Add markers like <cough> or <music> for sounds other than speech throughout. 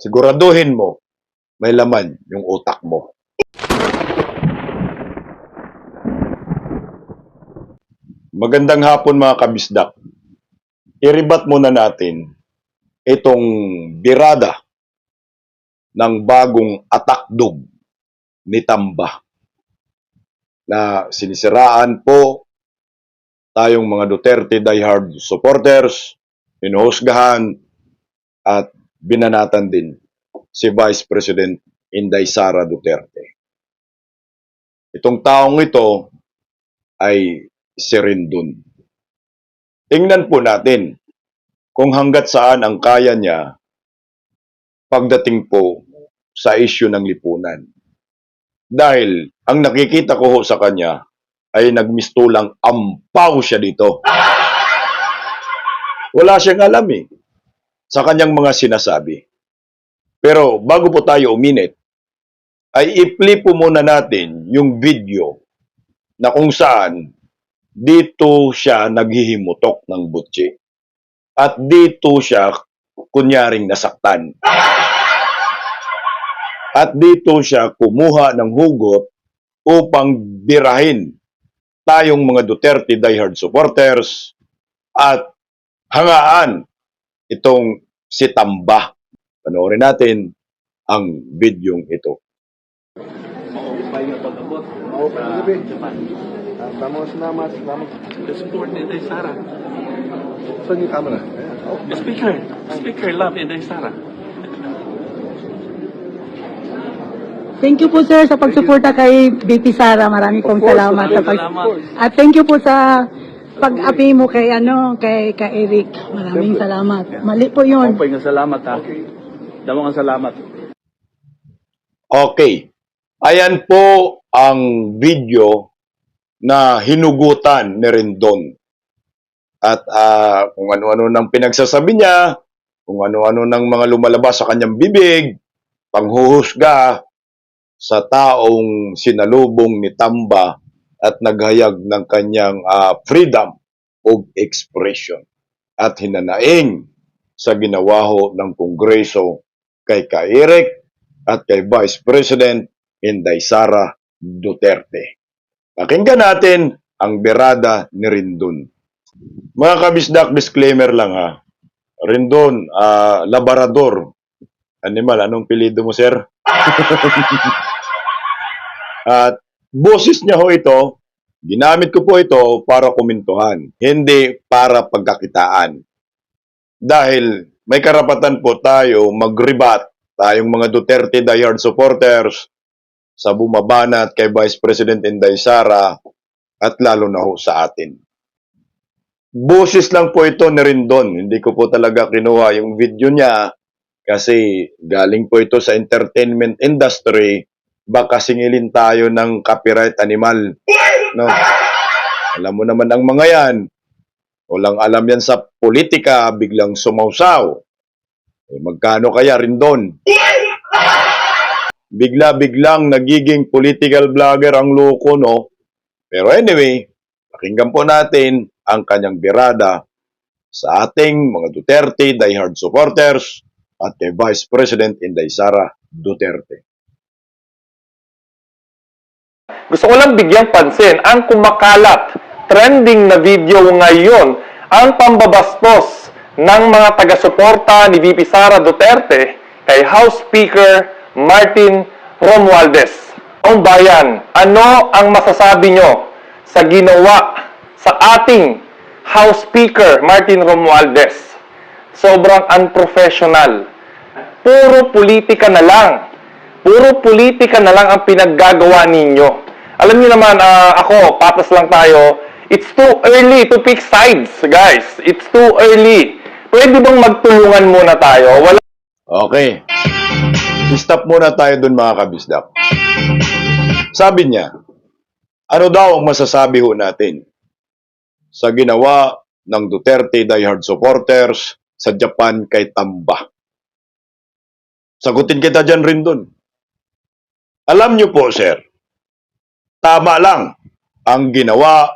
siguraduhin mo may laman yung utak mo. Magandang hapon mga kabisdak. Iribat muna natin itong birada ng bagong atakdog ni Tamba na sinisiraan po tayong mga Duterte diehard supporters, hinuhusgahan at binanatan din si Vice President Inday Sara Duterte. Itong taong ito ay si Rindun. Tingnan po natin kung hanggat saan ang kaya niya pagdating po sa isyu ng lipunan. Dahil ang nakikita ko ho sa kanya ay nagmistulang ampaw siya dito. Wala siyang alam eh sa kanyang mga sinasabi. Pero bago po tayo uminit, ay i-play po muna natin yung video na kung saan dito siya naghihimutok ng butsi. At dito siya kunyaring nasaktan. At dito siya kumuha ng hugot upang birahin tayong mga Duterte diehard supporters at hangaan itong si Tamba. Panoorin natin ang bidyong ito. Ah, Salamat, salamat, salamat. The support ni Inday Sara. Saan yung camera? Oh, Speaker. Speaker love Inday Sara. Thank you po sir sa pagsuporta kay BP Sara. Marami pong salamat sa pag salamat. At thank you po sa pag-api mo kay ano kay kay Eric. Maraming salamat. Mali po. Maupay nga salamat ha. Damo nga salamat. Okay. Ayan po ang video na hinugutan ni Rendon. At ah, kung ano-ano nang pinagsasabi niya, kung ano-ano nang mga lumalabas sa kanyang bibig, panghuhusga sa taong sinalubong ni Tamba at naghayag ng kanyang ah, freedom of expression at hinanaing sa ginawa ho ng Kongreso kay Kairek at kay Vice President Inday Sara Duterte. Pakinggan natin ang berada ni Rindon. Mga kabisdak, disclaimer lang ha. Rindon, ah, laborador. Animal, anong pilido mo, sir? <laughs> At boses niya ho ito, ginamit ko po ito para kumintuhan, hindi para pagkakitaan. Dahil may karapatan po tayo mag-rebat tayong mga Duterte diehard supporters sa bumabanat kay Vice President Inday Sara at lalo na ho sa atin. Boses lang po ito ni Rindon. Hindi ko po talaga kinuha yung video niya kasi galing po ito sa entertainment industry. Baka singilin tayo ng copyright animal. No? Alam mo naman ang mga yan. Walang alam yan sa politika, biglang sumausaw. Eh, magkano kaya Rindon? bigla-biglang nagiging political vlogger ang loko, no? Pero anyway, pakinggan po natin ang kanyang birada sa ating mga Duterte diehard supporters at kay Vice President Inday Sara Duterte. Gusto ko lang bigyang pansin, ang kumakalat, trending na video ngayon, ang pambabastos ng mga taga-suporta ni VP Sara Duterte kay House Speaker Martin Romualdez. Ang bayan, ano ang masasabi nyo sa ginawa sa ating House Speaker Martin Romualdez? Sobrang unprofessional. Puro politika na lang. Puro politika na lang ang pinaggagawa ninyo. Alam niyo naman, ah, ako, patas lang tayo. It's too early to pick sides, guys. It's too early. Pwede bang magtulungan muna tayo? Wala Okay. Stop muna tayo dun mga kabisdak. Sabi niya, ano daw ang masasabi ho natin sa ginawa ng Duterte diehard supporters sa Japan kay Tamba? Sagutin kita dyan rin dun. Alam niyo po, sir, tama lang ang ginawa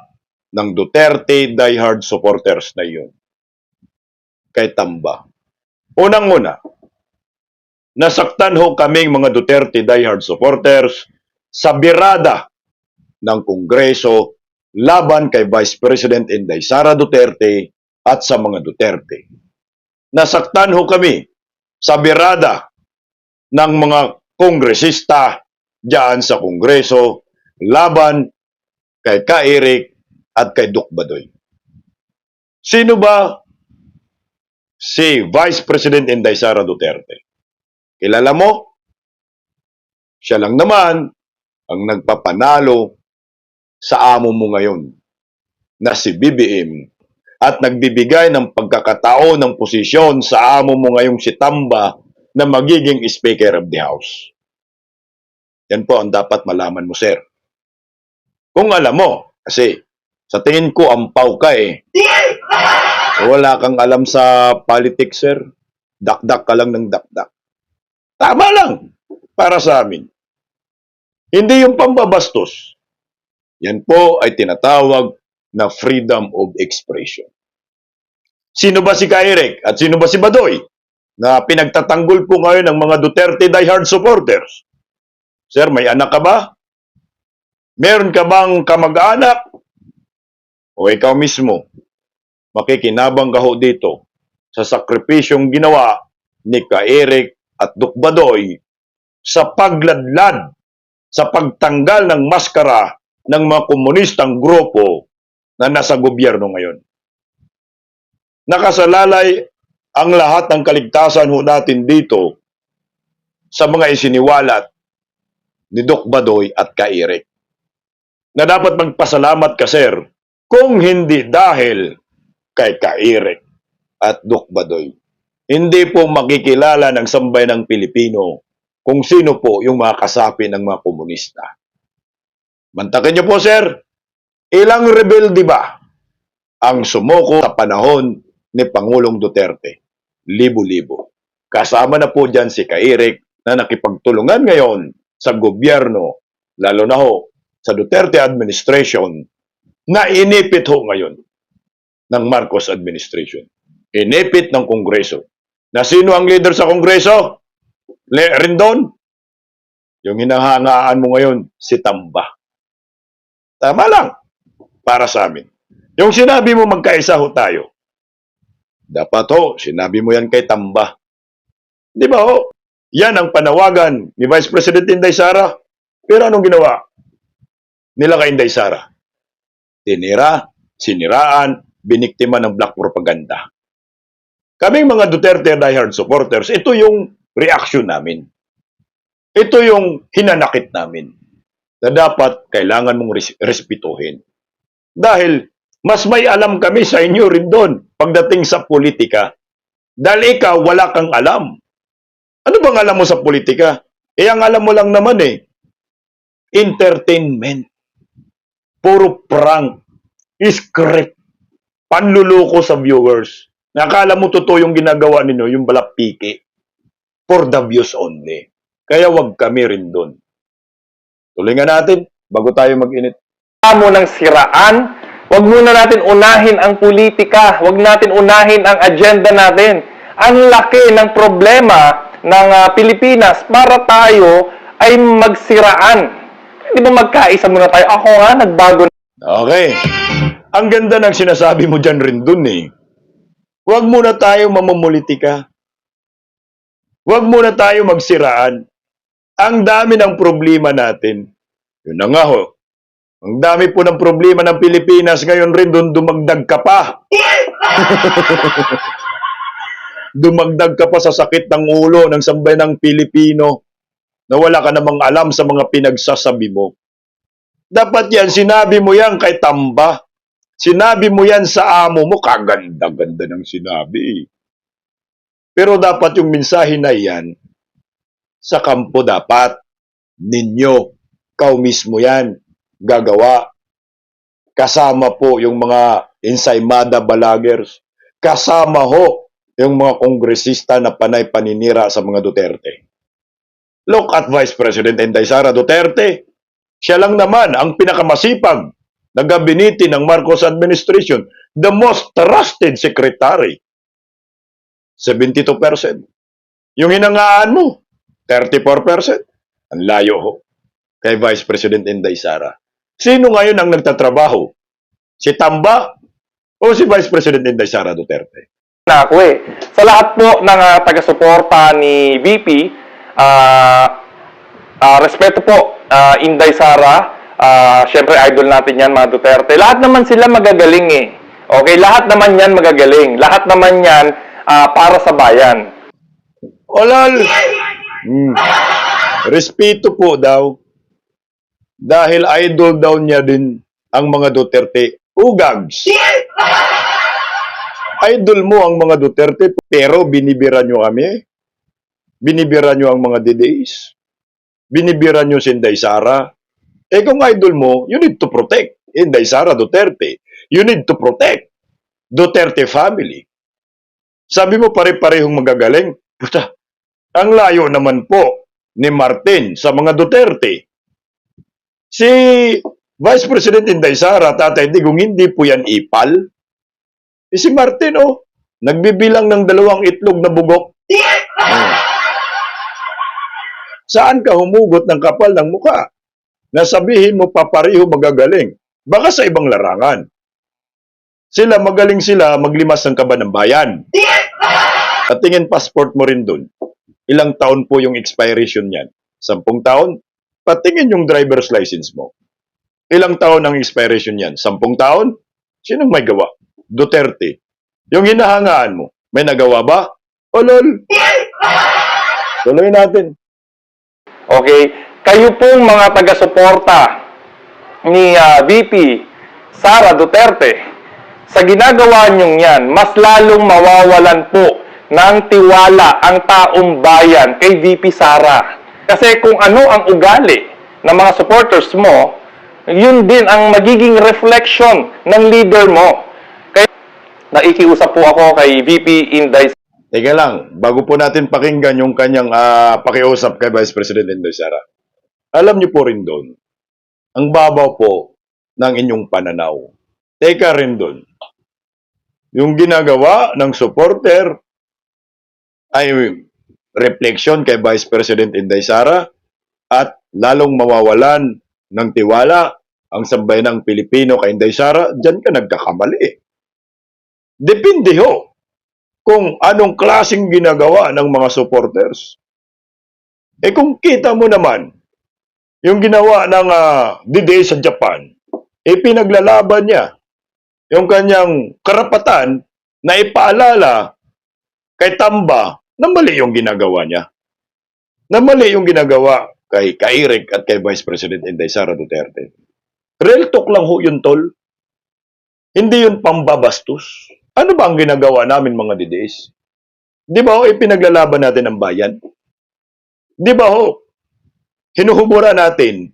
ng Duterte diehard supporters na yun kay Tamba. Unang-una, nasaktan ho kaming mga Duterte diehard supporters sa birada ng Kongreso laban kay Vice President Inday Sara Duterte at sa mga Duterte. Nasaktan ho kami sa birada ng mga kongresista diyan sa Kongreso laban kay Ka Eric at kay Duc Badoy. Sino ba si Vice President Inday Sara Duterte? Kilala mo? Siya lang naman ang nagpapanalo sa amo mo ngayon na si BBM at nagbibigay ng pagkakataon ng posisyon sa amo mo ngayong si Tamba na magiging Speaker of the House. Yan po ang dapat malaman mo, sir. Kung alam mo, kasi sa tingin ko ampaw ka eh. Wala kang alam sa politics, sir. Dakdak ka lang ng dakdak. Tama lang para sa amin. Hindi yung pambabastos. Yan po ay tinatawag na freedom of expression. Sino ba si Kairek at sino ba si Badoy na pinagtatanggol po ngayon ng mga Duterte diehard supporters? Sir, may anak ka ba? Meron ka bang kamag-anak? O ikaw mismo, makikinabang ka ho dito sa sakripisyong ginawa ni Ka-Eric at Duc Badoy sa pagladlad, sa pagtanggal ng maskara ng mga komunistang grupo na nasa gobyerno ngayon. Nakasalalay ang lahat ng kaligtasan ho natin dito sa mga isiniwalat ni Doc Badoy at Ka-Eric. Na dapat magpasalamat ka, sir, kung hindi dahil kay Ka-Eric at Doc Badoy. Hindi po makikilala ng sambay ng Pilipino kung sino po yung mga kasapi ng mga komunista. Mantakin niyo po, sir, ilang rebelde ba ang sumuko sa panahon ni Pangulong Duterte? Libo-libo. Kasama na po dyan si Kairik na nakipagtulungan ngayon sa gobyerno, lalo na ho sa Duterte administration, na inipit ho ngayon ng Marcos administration. Inipit ng Kongreso. Na sino ang leader sa Kongreso? Le Rendon? Yung hinahangaan mo ngayon, si Tamba. Tama lang. Para sa amin. Yung sinabi mo magkaisa ho tayo. Dapat ho, sinabi mo yan kay Tamba. Di ba ho? Yan ang panawagan ni Vice President Inday Sara. Pero anong ginawa nila kay Inday Sara? Tinira, siniraan, biniktima ng black propaganda. Kaming mga Duterte diehard supporters, ito yung reaction namin. Ito yung hinanakit namin na dapat kailangan mong res- respetuhin. Dahil mas may alam kami sa inyo rin doon pagdating sa politika. Dahil ikaw, wala kang alam. Ano bang alam mo sa politika? Eh, ang alam mo lang naman eh, entertainment. Puro prank, script, panluloko sa viewers. Nakala mo totoo yung ginagawa ninyo, yung balak piki. For the views only. Kaya wag kami rin doon. Tuloy nga natin, bago tayo mag-init. mo ng siraan. Huwag muna natin unahin ang politika. Huwag natin unahin ang agenda natin. Ang laki ng problema ng ah, Pilipinas para tayo ay magsiraan. Di ba magkaisa muna tayo? Ako nga, nagbago Okay. Ang ganda ng sinasabi mo dyan rin dun eh. Huwag muna tayo mamumulitika. Huwag muna tayo magsiraan. Ang dami ng problema natin. Yun na nga ho. Ang dami po ng problema ng Pilipinas ngayon rin doon dumagdag ka pa. <laughs> dumagdag ka pa sa sakit ng ulo ng sambay ng Pilipino na wala ka namang alam sa mga pinagsasabi mo. Dapat yan, sinabi mo yan kay Tamba. Sinabi mo yan sa amo mo, kaganda-ganda ng sinabi. Pero dapat yung mensahe na yan, sa kampo dapat, ninyo, kau mismo yan, gagawa. Kasama po yung mga ensaymada balagers. Kasama ho yung mga kongresista na panay paninira sa mga Duterte. Look at Vice President Inday Sara Duterte. Siya lang naman ang pinakamasipag na gabinete ng Marcos administration, the most trusted secretary. 72%. Yung hinangaan mo, 34%. Ang layo ho kay Vice President Inday Sara. Sino ngayon ang nagtatrabaho? Si Tamba o si Vice President Inday Sara Duterte? Na ako eh. Sa lahat po ng ah, taga-suporta ni VP, ah ah, respeto po, ah, Inday Sara, ah, syempre idol natin yan mga Duterte. Lahat naman sila magagaling eh. Okay, lahat naman yan magagaling. Lahat naman yan ah, para sa bayan. Olal! Hmm. Respeto po daw. Dahil idol daw niya din ang mga Duterte. Ugags! Idol mo ang mga Duterte, pero binibira nyo kami. Binibira nyo ang mga DDS. Binibira nyo si Inday Sara. Eh kung idol mo, you need to protect Inday Sara Duterte. You need to protect Duterte family. Sabi mo pare-parehong magagaling. Puta, ang layo naman po ni Martin sa mga Duterte. Si Vice President Inday Sara, Tatay Digong, hindi po yan ipal. Eh, si Martin, oh, nagbibilang ng dalawang itlog na bugok. Oh. <laughs> Saan ka humugot ng kapal ng muka? Nasabihin mo papareho magagaling. Baka sa ibang larangan. Sila, magaling sila maglimas ng kaba ng bayan. <laughs> At tingin passport mo rin dun. Ilang taon po yung expiration niyan? Sampung taon? Patingin yung driver's license mo. Ilang taon ang expiration niyan? Sampung taon? Sinong may gawa? Duterte. Yung hinahangaan mo, may nagawa ba? O lol. Tuloy natin. Okay? Kayo pong mga taga-suporta ni ah, VP Sara Duterte, sa ginagawa niyong yan, mas lalong mawawalan po ng tiwala ang taong bayan kay VP Sara. Kasi kung ano ang ugali ng mga supporters mo, yun din ang magiging reflection ng leader mo. Naikiusap po ako kay VP Inday Teka lang, bago po natin pakinggan yung kanyang ah, pakiusap kay Vice President Inday Sara. Alam niyo po rin doon, ang babaw po ng inyong pananaw. Teka rin doon, yung ginagawa ng supporter ay reflection kay Vice President Inday Sara at lalong mawawalan ng tiwala ang sambayanang Pilipino kay Inday Sara, dyan ka nagkakamali. Depende ho kung anong klaseng ginagawa ng mga supporters. Eh kung kita mo naman, yung ginawa ng uh, DDA sa Japan, eh pinaglalaban niya yung kanyang karapatan na ipaalala kay Tamba na mali yung ginagawa niya. Na mali yung ginagawa kay Kairik at kay Vice President Inday Sara Duterte. Real talk lang ho yun, tol. Hindi yun pambabastos. Ano ba ang ginagawa namin mga DDS? Di ba ho, ipinaglalaban natin ang bayan? Di ba ho, hinuhubura natin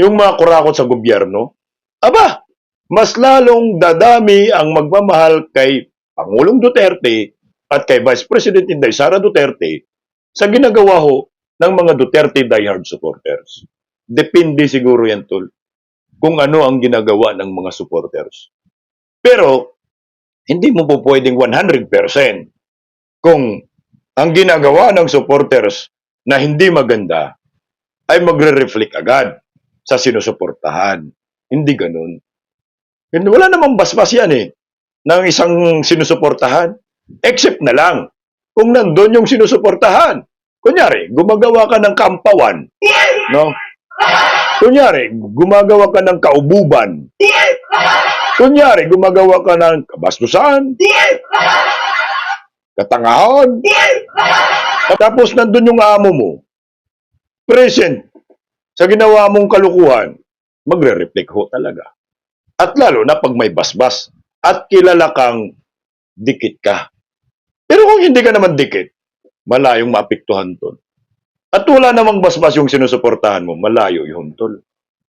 yung mga kurakot sa gobyerno? Aba, mas lalong dadami ang magmamahal kay Pangulong Duterte at kay Vice President Inday Sara Duterte sa ginagawa ho ng mga Duterte diehard supporters. Depende siguro yan, tol, kung ano ang ginagawa ng mga supporters. Pero, hindi mo po pwedeng 100% kung ang ginagawa ng supporters na hindi maganda ay magre-reflect agad sa sinusuportahan. Hindi ganun. Wala namang basbas yan eh ng isang sinusuportahan. Except na lang kung nandun yung sinusuportahan. Kunyari, gumagawa ka ng kampawan. No? Kunyari, gumagawa ka ng kaububan. Kunyari, gumagawa ka ng kabastusan, katangahan, tapos nandun yung amo mo, present, sa ginawa mong kalukuhan, magre-reflect ho talaga. At lalo na pag may basbas at kilala kang dikit ka. Pero kung hindi ka naman dikit, malayong maapektuhan tol. At wala namang basbas yung sinusuportahan mo, malayo yun tol.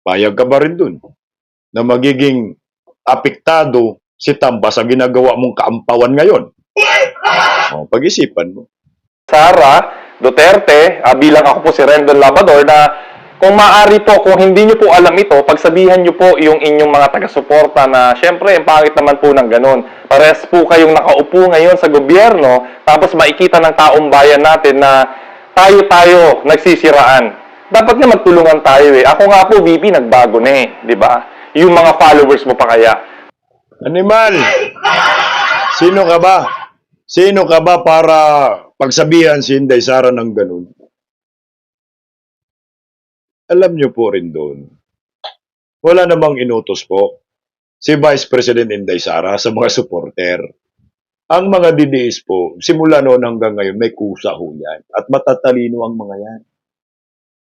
Payag ka ba rin dun? Na magiging apektado si Tamba sa ginagawa mong kaampawan ngayon. O, pag-isipan mo. Sara Duterte, ah, bilang ako po si Rendon Labador, na kung maaari po, kung hindi nyo po alam ito, pagsabihan nyo po yung inyong mga taga-suporta na syempre, ang pangit naman po ng ganun. Pares po kayong nakaupo ngayon sa gobyerno, tapos makikita ng taong bayan natin na tayo-tayo nagsisiraan. Dapat nga magtulungan tayo eh. Ako nga po, VP, nagbago na eh. Di ba? Yung mga followers mo pa kaya. Animal! Sino ka ba? Sino ka ba para pagsabihan si Inday Sara ng ganun? Alam niyo po rin doon, wala namang inutos po si Vice President Inday Sara sa mga supporter. Ang mga DDS po, simula noon hanggang ngayon, may kusa ho yan. At matatalino ang mga yan.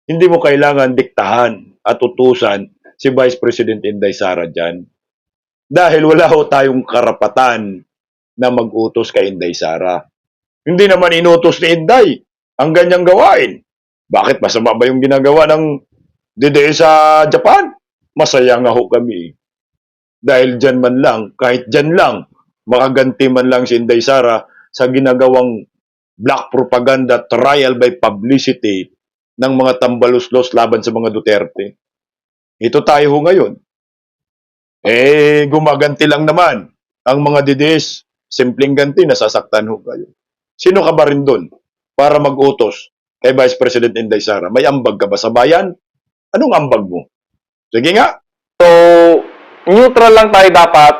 Hindi mo kailangan diktahan at utusan si Vice President Inday Sara dyan. Dahil wala ho tayong karapatan na mag-utos kay Inday Sara. Hindi naman inutos ni Inday ang ganyang gawain. Bakit masama ba yung ginagawa ng DDS sa Japan? Masaya nga ho kami. Dahil dyan man lang, kahit dyan lang, makaganti man lang si Inday Sara sa ginagawang black propaganda trial by publicity ng mga tambaluslos laban sa mga Duterte. Ito tayo ho ngayon. Eh, gumaganti lang naman ang mga DDS. Simpleng ganti, nasasaktan ho kayo. Sino ka ba rin doon para mag-utos kay Vice President Inday Sara? May ambag ka ba sa bayan? Anong ambag mo? Sige nga. So, neutral lang tayo dapat.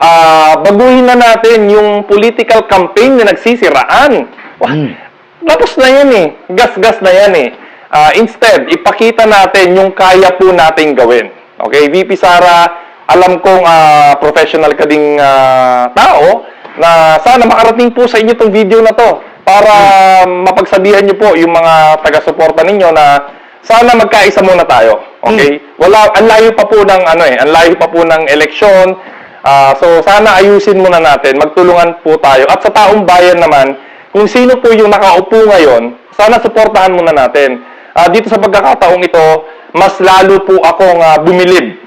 Ah, baguhin na natin yung political campaign na nagsisiraan. Hmm. Tapos na yan eh. Gas-gas na yan eh. Ah, instead, ipakita natin yung kaya po nating gawin. Okay, VP Sara, alam kong ah, professional ka ding ah, tao na sana makarating po sa inyo itong video na to para mapagsabihan niyo po yung mga taga-suporta ninyo na sana magkaisa muna tayo. Okay? Wala, ang layo pa po ng ano eh, ang layo pa po ng eleksyon. Ah, so sana ayusin muna natin, magtulungan po tayo. At sa taong bayan naman, kung sino po yung nakaupo ngayon, sana suportahan muna natin. Ah, dito sa pagkakataong ito, mas lalo po akong ah, bumilib.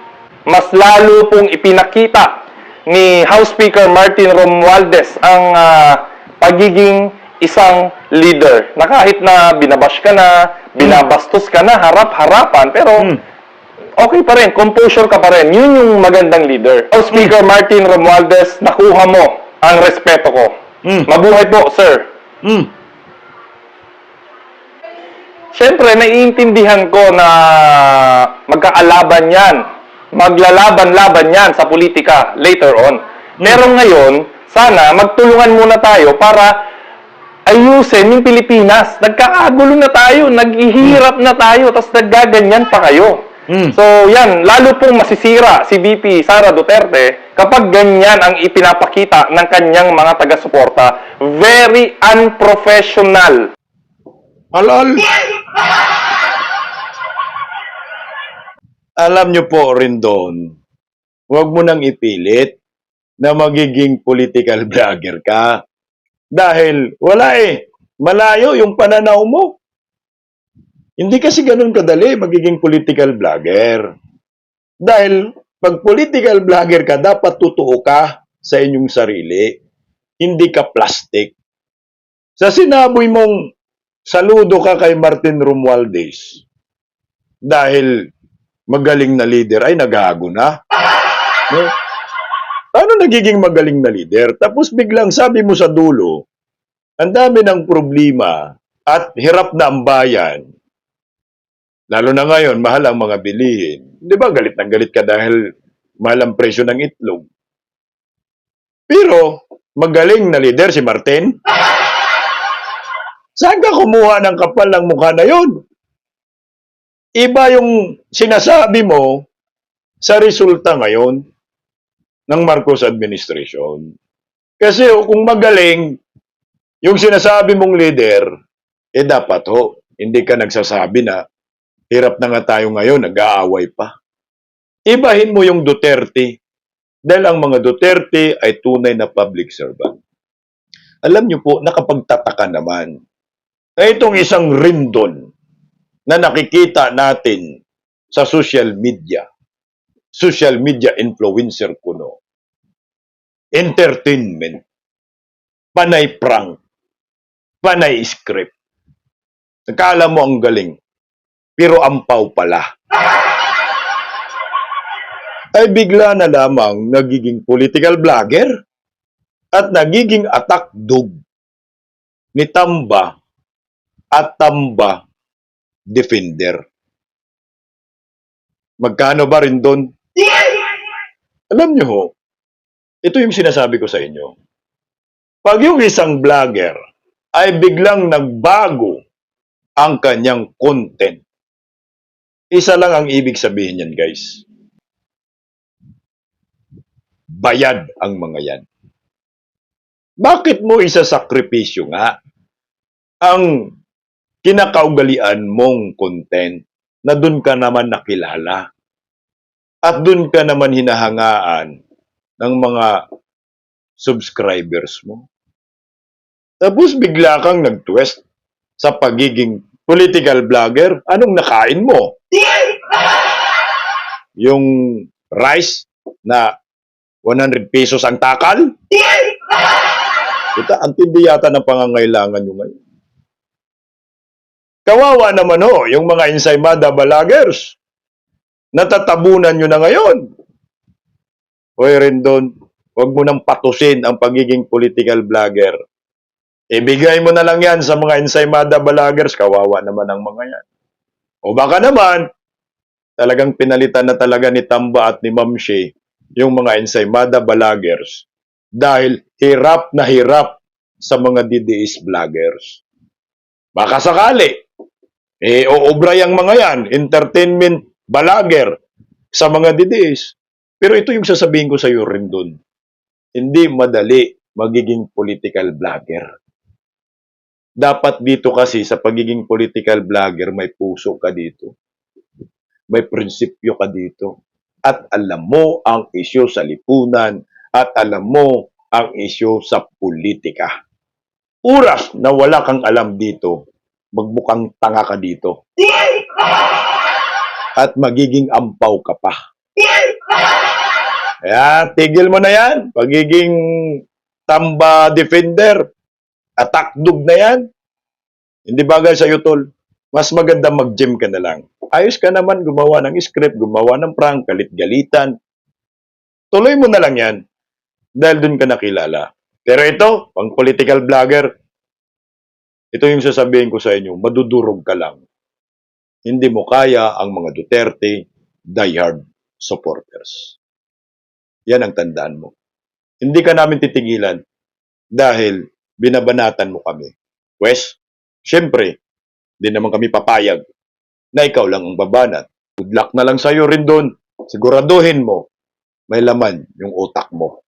Mas lalo pong ipinakita ni House Speaker Martin Romualdez ang ah, pagiging isang leader na kahit na binabash ka na, binabastos ka na, harap-harapan, pero okay pa rin, composure ka pa rin. Yun yung magandang leader. House Speaker Martin Romualdez, nakuha mo ang respeto ko. Mm. Mabuhay po, sir. Siyempre, naiintindihan ko na magkaalaban yan. Maglalaban-laban yan sa politika later on. Pero ngayon, sana magtulungan muna tayo para ayusin yung Pilipinas. Nagkakagulo na tayo, naghihirap na tayo, tapos naggaganyan pa kayo. Mm. So, yan, lalo pong masisira si VP Sara Duterte kapag ganyan ang ipinapakita ng kanyang mga taga-suporta. Very unprofessional. Alal. Alam niyo po rin doon, huwag mo nang ipilit na magiging political <laughs> vlogger ka. Dahil wala eh, malayo yung pananaw mo. Hindi kasi ganun kadali magiging political vlogger. Dahil pag political vlogger ka, dapat totoo ka sa inyong sarili. Hindi ka plastic. Sa sinaboy mong saludo ka kay Martin Romualdez dahil magaling na leader ay nagago na. No? Paano nagiging magaling na leader? Tapos biglang sabi mo sa dulo, ang dami ng problema at hirap na ang bayan. Lalo na ngayon, mahal ang mga bilihin. Di ba galit na galit ka dahil mahal ang presyo ng itlog? Pero, magaling na leader si Martin. Saan ka kumuha ng kapal ng mukha na yon? Iba yung sinasabi mo sa resulta ngayon ng Marcos administration. Kasi kung magaling yung sinasabi mong leader, eh dapat ho, hindi ka nagsasabi na hirap na nga tayo ngayon, nag-aaway pa. Ibahin mo yung Duterte dahil ang mga Duterte ay tunay na public servant. Alam niyo po, nakapagtataka naman na itong isang rindon na nakikita natin sa social media, social media influencer kuno, entertainment, panay prank, panay script. Nakala mo ang galing, pero ampaw pala. Ay bigla na lamang nagiging political vlogger at nagiging attack dog ni Tamba at Tamba Defender. Magkano ba rin doon? Alam nyo ho, ito yung sinasabi ko sa inyo. Pag yung isang vlogger ay biglang nagbago ang kanyang content, isa lang ang ibig sabihin yan, guys. Bayad ang mga yan. Bakit mo isasakripisyo nga ang kinakaugalian mong content na dun ka naman nakilala at dun ka naman hinahangaan ng mga subscribers mo? Tapos bigla kang nag-twist sa pagiging political vlogger. Anong nakain mo? Yung rice na 100 pesos ang takal? Kita, ang tindi yata ng pangangailangan nyo ngayon. Kawawa naman ho, yung mga ensaymada balagers. Natatabunan nyo na ngayon. Hoy Rendon, huwag mo nang patusin ang pagiging political vlogger. Ibigay mo na lang yan sa mga ensaymada balagers, kawawa naman ang mga yan. O baka naman, talagang pinalitan na talaga ni Tamba at ni Mamshi yung mga ensaymada balagers dahil hirap na hirap sa mga DDS vloggers. Baka sakali, eh, oobra yung mga yan, entertainment vlogger sa mga DDS. Pero ito yung sasabihin ko sa iyo rin dun. Hindi madali magiging political vlogger. Dapat dito kasi sa pagiging political vlogger, may puso ka dito. May prinsipyo ka dito. At alam mo ang isyo sa lipunan at alam mo ang isyo sa politika. Oras na wala kang alam dito, magbukang tanga ka dito. At magiging ampaw ka pa. Kaya tigil mo na yan. Pagiging tamba defender, atakdog na yan. Hindi bagay sa tol. Mas maganda mag-gym ka na lang. Ayos ka naman gumawa ng script, gumawa ng prank, galit-galitan. Tuloy mo na lang yan. Dahil dun ka nakilala. Pero ito, pang political vlogger, ito yung sasabihin ko sa inyo, madudurog ka lang. Hindi mo kaya ang mga Duterte diehard supporters. Yan ang tandaan mo. Hindi ka namin titigilan dahil binabanatan mo kami. Wes, syempre, di naman kami papayag na ikaw lang ang babanat. Good luck na lang sa'yo rin doon. Siguraduhin mo, may laman yung utak mo.